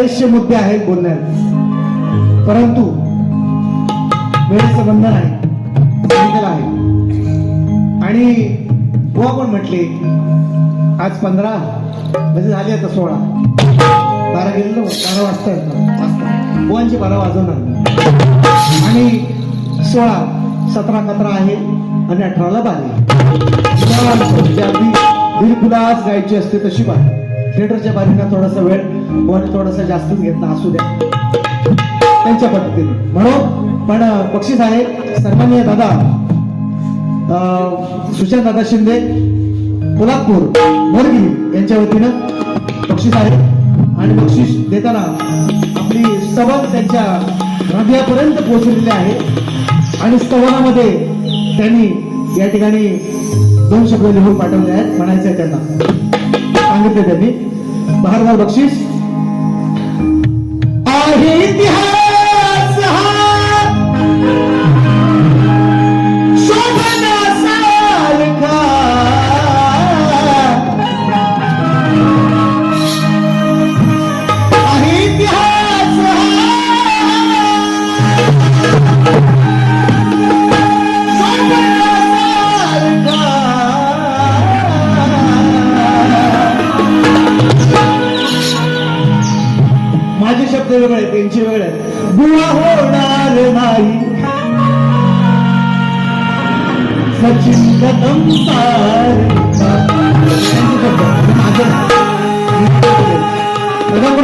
बरेचसे मुद्दे आहेत बोलण्यात. परंतु वेळेचं बंधन आहे आहे. आणि हो पण म्हटले आज पंधरा म्हणजे झाले आता सोळा. बारा गेलेलो बारा वाजता येतात बुवांची बारा वाजवणार आणि सोळा सतरा कतरा आहे आणि अठराला बारी अगदी दिलखुलास गायची असते तशी बारी. थिएटरच्या बारीला थोडासा वेळ बुवाने थोडस जास्तच घेतला असू द्या. त्यांच्या पद्धतीने. म्हणून पण बक्षीस आहे सन्मान्य दादा सुशांत दादा शिंदे कोल्हापूर मोरगी यांच्या वतीनं बक्षीस आहे. आणि बक्षीस देताना आपली स्तवन त्यांच्या हृदयापर्यंत पोहोचलेली आहे. आणि स्तवनामध्ये त्यांनी या ठिकाणी दोन शब्द लिहून पाठवले आहेत म्हणायचे आहे त्यांना. सांगितले त्यांनी. बहारदार बक्षीस. आहे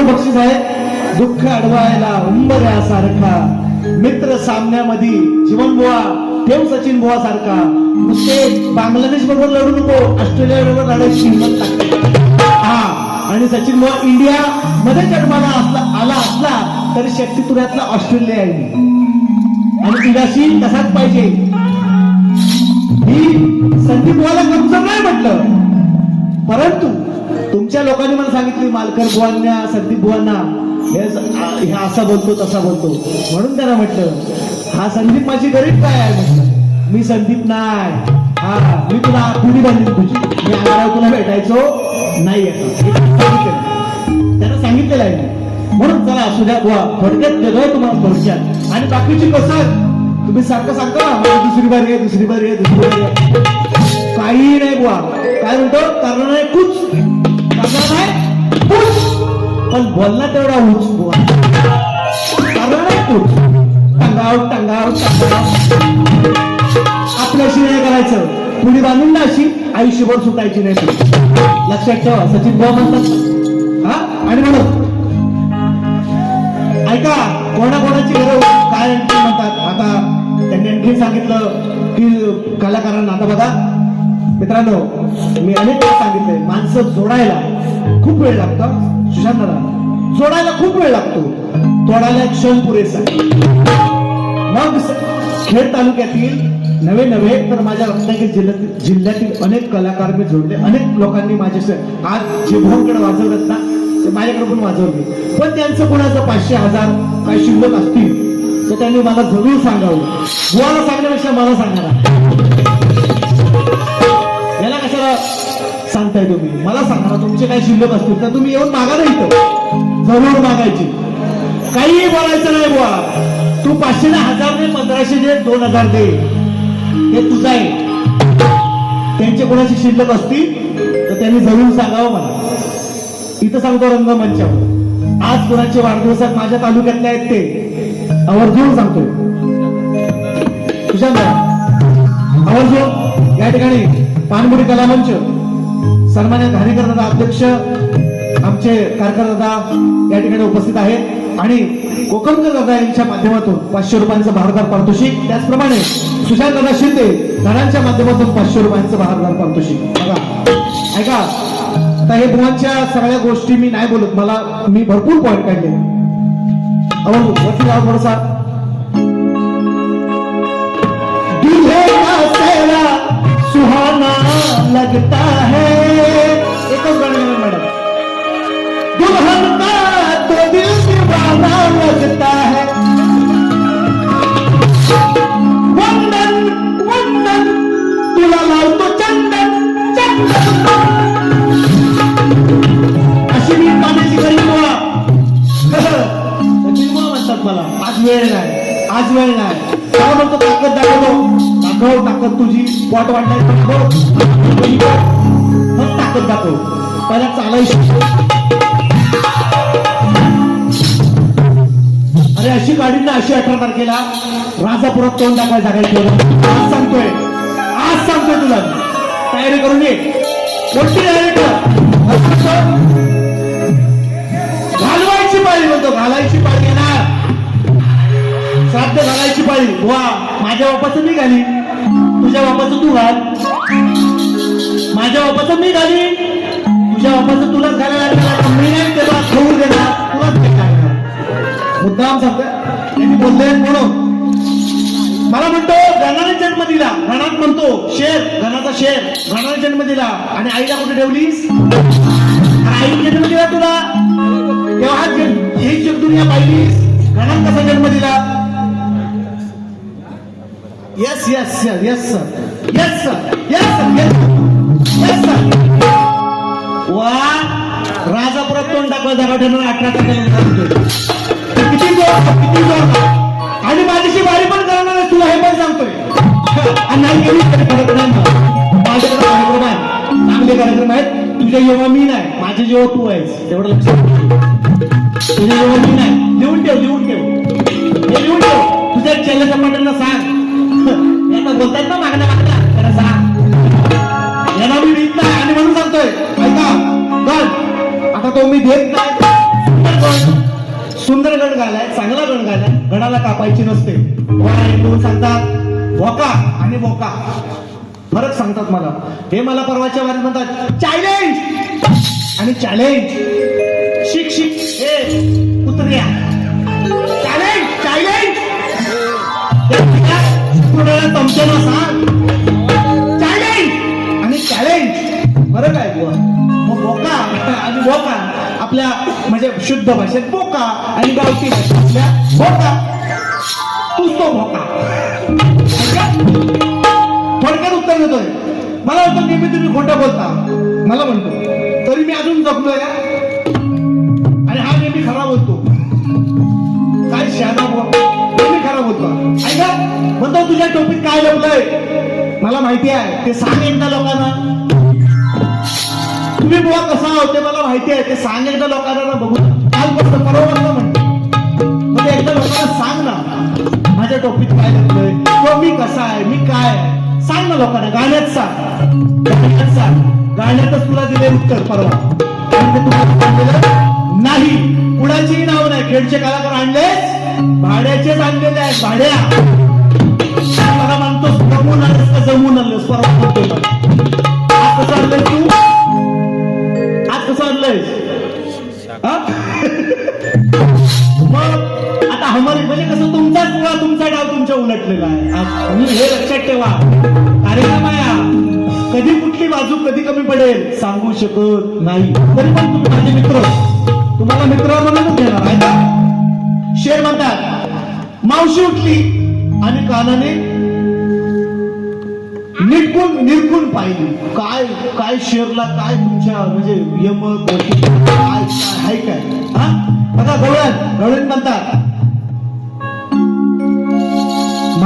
बक्षीस आहे. दुःख अडवायला उंबऱ्यासारखा मित्र सामन्यामध्ये जीवन बुवा ठेव सचिन बुवा सारखा. नुसते बांगलादेश बरोबर लढू नको ऑस्ट्रेलिया बरोबर लढायची हिंमत हा आणि सचिन बुवा इंडिया मध्ये जन्माला असला आला असला तरी शक्तितुऱ्यातला ऑस्ट्रेलिया आहे. आणि तिघाशी तसाच पाहिजे. ही संदीप बुवाला कमजोर नाही म्हटलं. परंतु तुमच्या लोकांनी मला सांगितली मालकर बुवांना संदीप बुवांना हे हे असा बोलतो तसा बोलतो. म्हणून त्यांना म्हटलं हा संदीप माझी गरीब काय आहे. म्हटलं मी संदीप नाही. हा मी तुला पुढी बांधली तुझी मी आम्हाला तुला भेटायचो नाही त्यांना सांगितलेलं आहे. म्हणून चला असू द्या बुवा थोडक्यात देतोय तुम्हाला थोडक्यात. आणि बाकीची कसं तुम्ही सारखं सांगता मला दुसरी बारी आहे दुसरी बारी आहे दुसरी बारी आहे. काही नाही बुवा. काय म्हणतो? कारण नाही कुच पण बोलला तेवढा उच बुवा. कारण टंगाव टंगाव टंगाव आपल्याशी नाही करायचं. पुढे बांधून ना अशी आयुष्यभर सुटायची नाही लक्षात ठेवा सचिन बुवा म्हणतात. हा? आणि म्हणून. ऐका कोणाकोणाची गरज काय आणखी म्हणतात? आता त्यांनी आणखी सांगितलं की कलाकारांना. आता बघा. मित्रांनो मी अनेक सांगितलंय माणसं जोडायला खूप वेळ लागतो. सुशांत दादा जोडायला खूप वेळ लागतो. तोडायला एक क्षण पुरेसा मग खेड तालुक्यातील नवे नवे तर माझ्या रत्नागिरी जिल्ह्यातील जिल्ह्यातील अनेक कलाकार मी जोडले. अनेक लोकांनी माझ्याशी आज जे भाऊकडे वाजवतात ना ते माझ्याकडे पण वाजवले. पण त्यांचं कोणाचं पाचशे हजार काही शिल्लक असतील तर त्यांनी मला जरूर सांगावं. बुवाला सांगण्यापेक्षा मला सांगा याला कशाला सांगताय तुम्ही. मला सांगा ना तुमचे काही शिल्लक असतील तर तुम्ही येऊन मागा ना इथं. जरूर मागायची. काहीही बोलायचं नाही बुवा. तू पाचशे ना हजार दे पंधराशे दे दोन हजार दे. हे तुझं आहे. त्यांचे कोणाची शिल्लक असतील तर त्यांनी जरूर सांगावं मला. इथं सांगतो रंगमंचावर. आज कोणाचे वाढदिवसात माझ्या तालुक्यातले आहेत ते. आवर्जून सांगतो. तुझ्या आवर्जून या ठिकाणी पानगुडी कलामंच. सन्मान्य धारेकर दादा अध्यक्ष आमचे कारकर दादा या ठिकाणी उपस्थित आहेत. आणि कोकणकर दादा यांच्या माध्यमातून पाचशे रुपयांचं भारदार पारितोषिक. त्याचप्रमाणे सुशांत दादा शिंदे धनांच्या माध्यमातून पाचशे रुपयांचं भारदार पारितोषिक. बघा. ऐका. आता हे बुवांच्या सगळ्या गोष्टी मी नाही बोलत. मला मी भरपूर पॉईंट काढले. अहो वरती जाऊ थोडासा. लगता है। वंदन वंदन तुला लावतो चंदन चंदन। अशी मी पाण्याची गरीब मुळा म्हणतात मला आज वेळ नाही आज वेळ नाही। काय म्हणतो ताकद दाखवतो? दाखव ताकद तुझी पोट वाढणार दाखव। ताकद दाखव। पहिला चालायची। अशी गाडी ना अशी अठरा तारखेला राजापुरात तोंड टाकायला जागा ठेवलं आज सांगतोय आज सांगतोय तुला. तयारी करून ये. कोणती घालवायची पाळी म्हणतो घालायची पाळी येणार श्राद्ध घालायची पाळी. वा माझ्या बापाचं मी घाली. तुझ्या बापाचं तू घाल. माझ्या बापाचं मी घाली. तुझ्या बापाचं तुलाच घालायला लागलं मी नाही त्याला खाऊ देणार. तुलाच देणार मुद्दाम सांगतोय. बोलले म्हणून मला म्हणतो घणाने जन्म दिला घणात म्हणतो शेर घणाचा शेर घणाने जन्म दिला आणि आईला कुठे ठेवलीस? आई जन्म दिला तुला? तेव्हा हा जग- ही जगदुनिया पाहिलीस. घणात कसा जन्म दिला yes yes sir yes sir yes sir yes sir yes sir वा राजापुरात तोंड टाकला जागा ठेवून अठरा टक्के किती जोर आणि माझ्याशी बारी पण करणार आहे, तुला हे पण सांगतोय. आणि नाही केली तरी फरक नाही माझ्याकडे कार्यक्रम आहे चांगले कार्यक्रम आहेत. तुझ्या जेव्हा मी नाही माझे जेव्हा तू आहेस तेवढं लक्षात ठेव. तुझ्या जेव्हा मी नाही लिहून ठेव लिहून ठेव. हे लिहून ठेव. तुझ्या चेल्या मंडळांना सांग. यांना बोलतात ना मागण्या मागण्या. त्याला सांग. यांना मी देत नाही. आणि म्हणून सांगतोय ऐका आता तो मी देत नाही. सुंदर गण घालाय चांगला गण घालाय गणाला कापायची नसते दोन सांगतात वोका आणि मोका फरक सांगतात मला हे मला परवाच्या वारीत म्हणतात चॅलेंज आणि चॅलेंज शिक शिक हे उतर्या चॅलेंज चॅलेंज तुमच्याला सांग चॅलेंज आणि चॅलेंज फरक आहे बुवा मग बोका आणि बोका आपल्या म्हणजे शुद्ध भाषेत बोका आणि गावठी भाषेत आपल्या बोका. तूच तो भोका थोडक्यात उत्तर देतोय. मला वाटतं नेहमी तुम्ही खोटं बोलता. मला म्हणतो. तरी मी अजून जगलोय आणि हा नेहमी खरा बोलतो. काय शहाणा नेहमी खरा बोलतो. ऐका म्हणतो तुझ्या टोपीत काय लपलंय? मला माहिती आहे ते सांग एकदा लोकांना तुम्ही बुवा कसा आहोत ते मला माहिती आहे. ते सांग एकदा लोकांना बघू काल फक्त परवा म्हणतो मग म्हणजे एकदा लोकांना सांग ना. माझ्या टोपीत काय लपलंय किंवा मी कसा आहे? मी काय आहे? सांग ना लोकांना. गाण्यात सांग. गाण्यात सांग. गाण्यातच तुला दिले उत्तर परवा. म्हणजे नाही. कुणाचीही नाव नाही. खेळचे कलाकार आणले भाड्याचेच आणलेले आहेत. भाड्या. मला म्हणतोस जमून आलेस का जमून आलेस? परवा तुमच्या आहे. तुम्ही हे लक्षात ठेवा. अरे माया कधी कुठली बाजू कधी कमी पडेल? सांगू शकत नाही. तरी पण तुम्ही माझे मित्र. तुम्हाला मित्र म्हणूनच घेणार आहे शेर म्हणतात मावशी उठली आणि कानाने निरकून निरकून पाहिली. काय काय शेरला काय तुमच्या म्हणजे यम काय काय काय? हा? बघा गवळण गवळण म्हणतात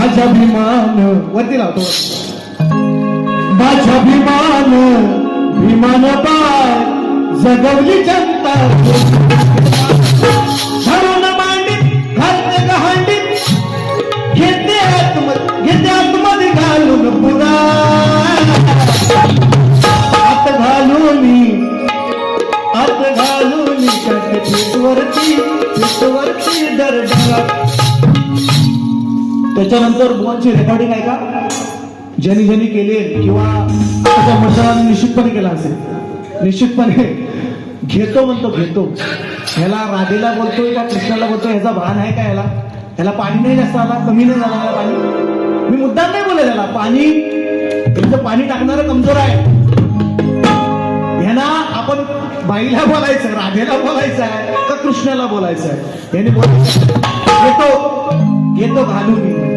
माझा भीमान वरती लावतो माझा भीमान भीमान बाय जगवली जनता. धरून मांडीत घालते गहांडीत घेते आत्म घेते आतमध्ये घालून पुरा. आत घालून आत घालून पेटवरती त्याच्यानंतर बुवांची रेकॉर्डिंग आहे का? ज्यांनी ज्यांनी केले किंवा त्याच्या मंडळाने निश्चितपणे केला असेल. निश्चितपणे घेतो म्हणतो घेतो. ह्याला राधेला बोलतोय का कृष्णाला बोलतोय? ह्याचा भान आहे का ह्याला? ह्याला पाणी नाही जास्त आला कमी नाही झाला ह्याला पाणी? मी मुद्दाम नाही बोलले त्याला. पाणी तुमचं पाणी टाकणारं कमजोर आहे. ह्याला आपण बाईला बोलायचं राधेला बोलायचं आहे का कृष्णाला बोलायचं आहे? याने बोलायचं घेतो. घेतो घालून. मी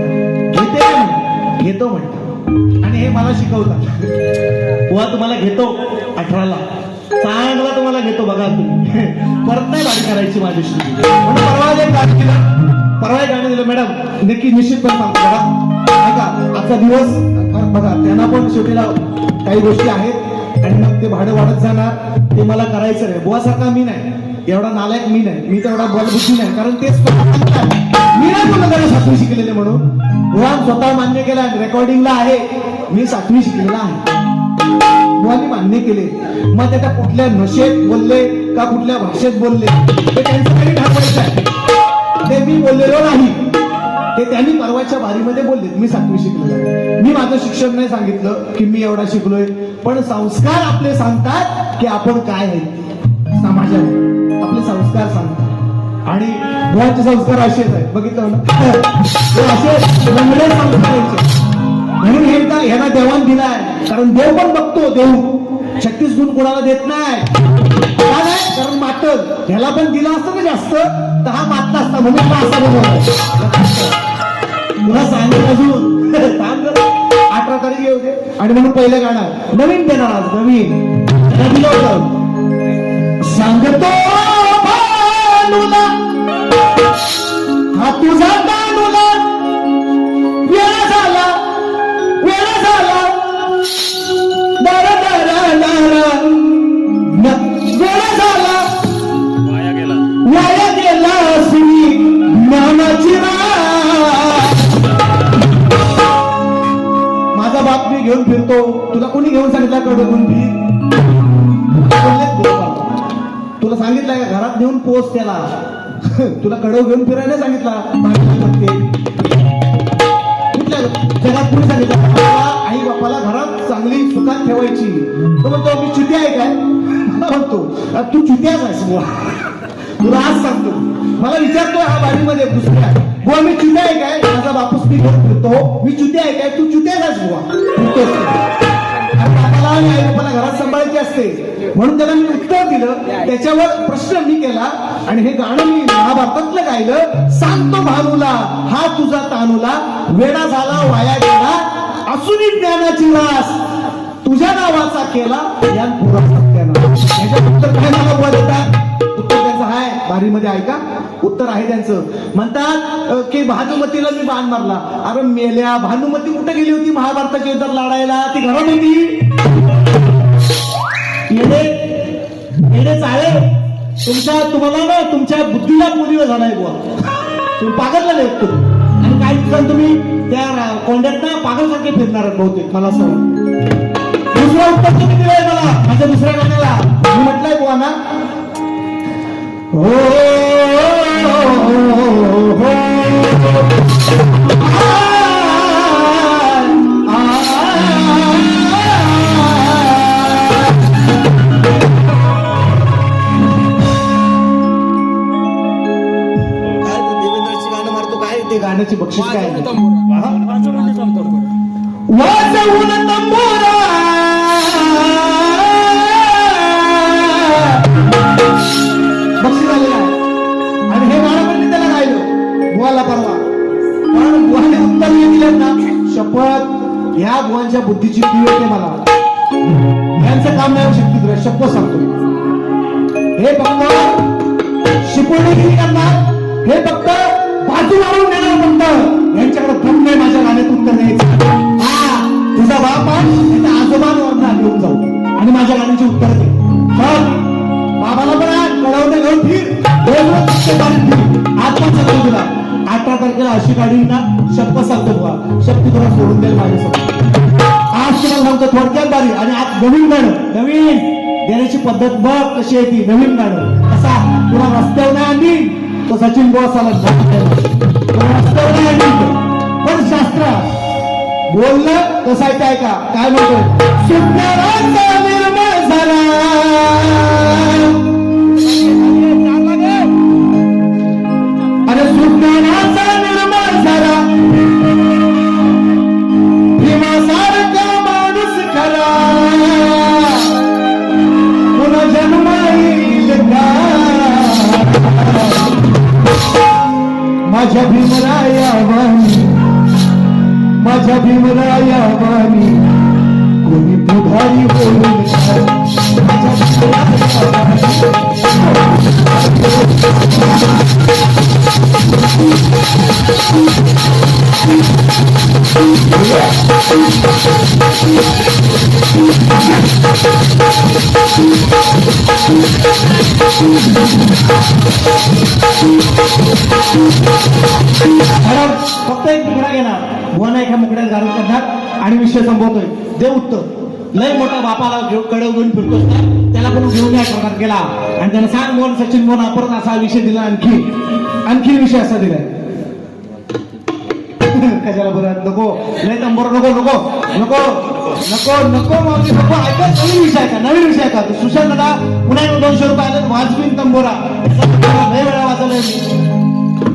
घेते घेतो म्हणतो. आणि हे मला शिकवतात. बुवा तुम्हाला घेतो अठराला. चांगला तुम्हाला घेतो बघा तुम्ही. परत नाही गाडी करायची माझ्याशी. म्हणून परवा एक गाडी दिलं परवा एक गाणं दिलं मॅडम नक्की निश्चितपणे सांगतो बघा. ऐका आजचा दिवस बघा त्यांना पण शेवटीला काही गोष्टी आहेत आणि मग ते भाडं वाढत जाणार ते मला करायचं नाही. बुवासारखा मी नाही. एवढा नालायक मी नाही. मी तेवढा बलबुद्धी नाही. कारण ते मी नाही बोललो त्याला सातवी शिकलेले म्हणून. बुवा स्वतः मान्य केला रेकॉर्डिंगला आहे. मी सातवी शिकलेला आहे. मुलांनी मान्य केले. मग ते त्या कुठल्या नशेत बोलले का कुठल्या भाषेत बोलले ते त्यांचं काही ठरवायचं आहे. ते मी बोललेलो नाही. ते त्यांनी परवाच्या बारीमध्ये बोलले. मी सातवी शिकलेलो मी माझं शिक्षण नाही सांगितलं की मी एवढा शिकलोय. पण संस्कार आपले सांगतात की आपण काय आहे. समाजात. आपले संस्कार सांगतात आणि मुलांचे संस्कार असेच आहेत. बघितलं असे रंगले संस्कार यांचे. म्हणून हे एकदा ह्यांना देवाण दिलाय. कारण देव पण बघतो देव. छत्तीस गुण कोणाला देत नाही. कारण मातल ह्याला पण दिला असतं ना जास्त तर हा मातला असता. म्हणून हा असा बनवला तुला सांगेल अजून. अठरा तारीख येऊ दे. आणि म्हणून पहिलं गाणं नवीन देणार आज नवीन. नवीन सांगतो. हा तुझा तानुला वेळ झाला वेळ झाला. दर दर वेळ झाला. वाया गेला. माझा बाप मी घेऊन फिरतो. तुला कोणी घेऊन सांगितलं कडे घेऊन फिर. तुला सांगितलं का घरात नेऊन पोच त्याला. तुला कडव घेऊन फिरायला सांगितला माहिती जगात कुणी सांगितलं आई बापाला घरात चांगली सुखात ठेवायची. तो म्हणतो मी चुती आहे काय? म्हणतो तू चुत्याच आहेस बुवा. तुला आज सांगतो. मला विचारतो हा बारीमध्ये दुसऱ्या बुवा मी चुत्या आहे काय? माझा बापूस मी घेऊन फिरतो. मी चुत्या आहे काय? तू चुत्याच आहेस बुवा. आणि आई बापाला घरात सांभाळायची असते. म्हणून त्याला मी उत्तर दिलं. त्याच्यावर प्रश्न मी केला. आणि हे गाणं मी महाभारतातलं गायलं. सांगतो भानुला हा तुझा तानुला. वेडा झाला वाया गेला. असूनही ज्ञानाची वास. तुझ्या नावाचा केला. या पुरा सत्यानं याच्यात उत्तर काय मला बुवा उत्तर त्याचं आहे बारीमध्ये ऐका उत्तर आहे त्यांचं. म्हणतात की भानुमतीला मी बाण मारला. अरे मेल्या भानुमती कुठे गेली होती महाभारताच्या युद्धात लढायला? ती घरात होती. येणे चाळे तुमच्या तुम्हाला ना तुमच्या बुद्धीला मुलीला जाणार बुवा. तुम्ही पागलला नाही तुम्ही. आणि काही दिवसांनी तुम्ही? त्या कोंड्यात ना पागलसारखे फिरणार बहुतेक मला असं वाटतं. दुसरं उत्तर तुम्ही दिलंय मला माझ्या दुसऱ्या गाण्याला. मी म्हटलंय बुवा ना हो, हो, हो, हो काय ते देवेंद्रची गाणं मारतो काय? ते गाण्याची बक्षीस काय? वाजवून तंबोरा बुद्धीची पीव येते मला. यांचं काम नाही होऊ शकते तुला शपथ सांगतो. हे फक्त शिकवणीगिरी करणार. हे फक्त बाजू मारून देणार फक्त. यांच्याकडे दम नाही माझ्या गाण्यातून उत्तर द्यायचं हा तुझा बाप त्याच्या आजोबांवर घेऊन जाऊ. आणि माझ्या गाण्याची उत्तर दे. बाबाला पण कळवणे घेऊन फिर. दोन रोज फक्त सांगतो तुला. अठरा तारखेला अशी गाडी ना शब्द सांगतो बुवा. शब्द तुला सोडून देईल माझ्यासोबत आज तुला सांगतो थोडक्यात बारी. आणि आज नवीन गाणं नवीन देण्याची पद्धत बघ कशी आहे ती नवीन गाणं. असा तुला रस्त्यावर नाही आणली तो सचिन बॉस आला रस्त्यावर नाही आणली पण शास्त्र बोललं कसं आहे काय का काय म्हणतो सुटणारा निर्माण झाला. अरे सुटणारा निर्मळ झाला. फक्त एक तुकडा घेणार. वन एका मुकड्यात घालून करणार आणि विषय संपवतोय. दे उत्तर. लय मोठा बापाला घेऊन कडे घेऊन फिरतोस त्याला पण घेऊन या प्रकार केला आणि त्याला सांग बोल सचिन मोन आपण असा विषय दिला आणखी. आणखी विषय असा दिलाय. कशाला बरं नको. नाही तंबर नको नको. नको नको नको मावशी नको. ऐका नवीन विषय का नवीन विषय का तू सुशांत दादा पुन्हा एकदा दोनशे रुपये आले वाजवीन तंबोरा. लय वेळा वाजवलंय मी.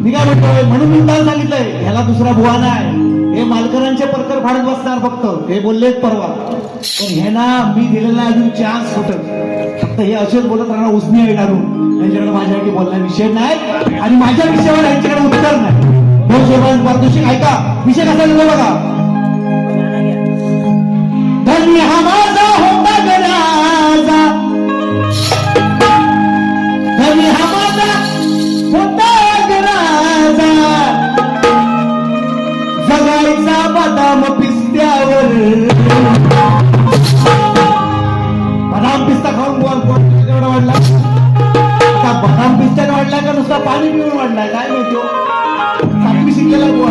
मी काय म्हणतोय म्हणून मी काय सांगितलंय ह्याला दुसरा बुवा नाही. हे मालकरांचे परकर फाडत बसणार फक्त. हे बोललेत परवा. पण ह्याना मी दिलेला अजून चान्स कुठं फक्त हे असेच बोलत राहणार उसनी आहे डारून यांच्याकडे माझ्यासाठी बोलण्या विषय नाही आणि माझ्या विषयावर यांच्याकडे उत्तर नाही. दोन शोभान पारितोषिक ऐका विषय कसा दिला बघा. धन्य हा माझा होता गराजा धन्य हा माझा होता गराजा जगायचा बदाम पिस्त्यावर. बदाम पिस्ता खाऊन बोल पोट एवढा वाढला. आता बदाम पिस्त्याने वाढलाय का नुसता पाणी पिऊन वाढलाय काय माहिती हो? हो? सातवी शिकलेला बुवा.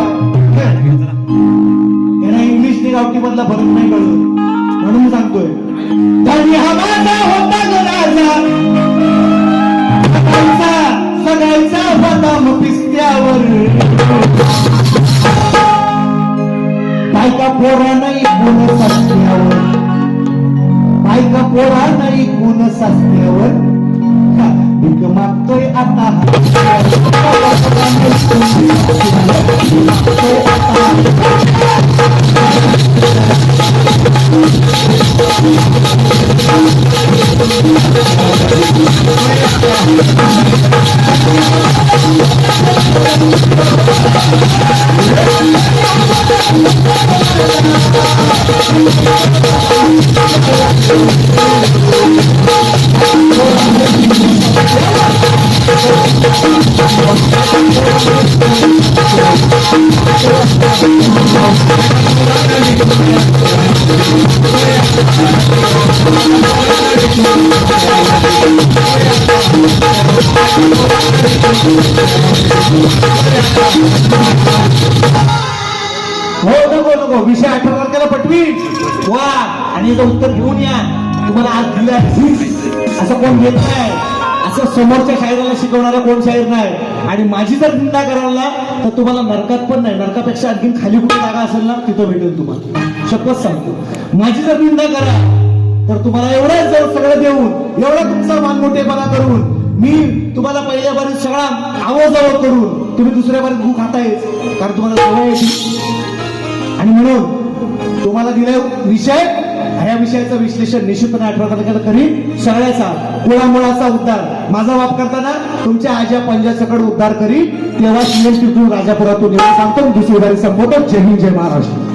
याला इंग्लिश ते गावठी मधला फरक नाही कळलं. म्हणून सांगतोय. धनी हा होता बदाम पिस्त्यावर बायका पोरा नाही कोण सस्त्यावर. बायका पोरा नाही कोण सस्त्यावर का? भीक मागतोय आता हो नको नको विषय अठरा तारखेला पटवी? वा. आणि याचं उत्तर घेऊन या. तुम्हाला आज दिला असं कोण घेत नाही. असं समोरच्या शाहिराला शिकवणारा कोण शाहीर नाही. आणि माझी जर निंदा करायला तर तुम्हाला नरकात पण नाही. नरकापेक्षा आणखी खाली कुठे जागा असेल ना तिथं भेटेल तुम्हाला. शपथ सांगतो. माझी जर निंदा करा तर तुम्हाला एवढं जर सगळं देऊन एवढा तुमचा मानमोठेपणा करून मी तुम्हाला पहिल्या बारीत सगळा आवजवळ करून तुम्ही दुसऱ्या बारीत भूक खाताय कारण तुम्हाला सवय आणि म्हणून तुम्हाला दिलाय विषय ह्या विषयाचं विश्लेषण निश्चितपणे आठवड्यात तारखेला करी सगळ्याचा मुळामुळाचा उद्धार. माझा वाप करताना तुमच्या आज्या पंजासकड उद्धार करी तेव्हा सीएम राजापुरातून सांगतो दुसरी उदारी संबोधन जय हिंद जय महाराष्ट्र.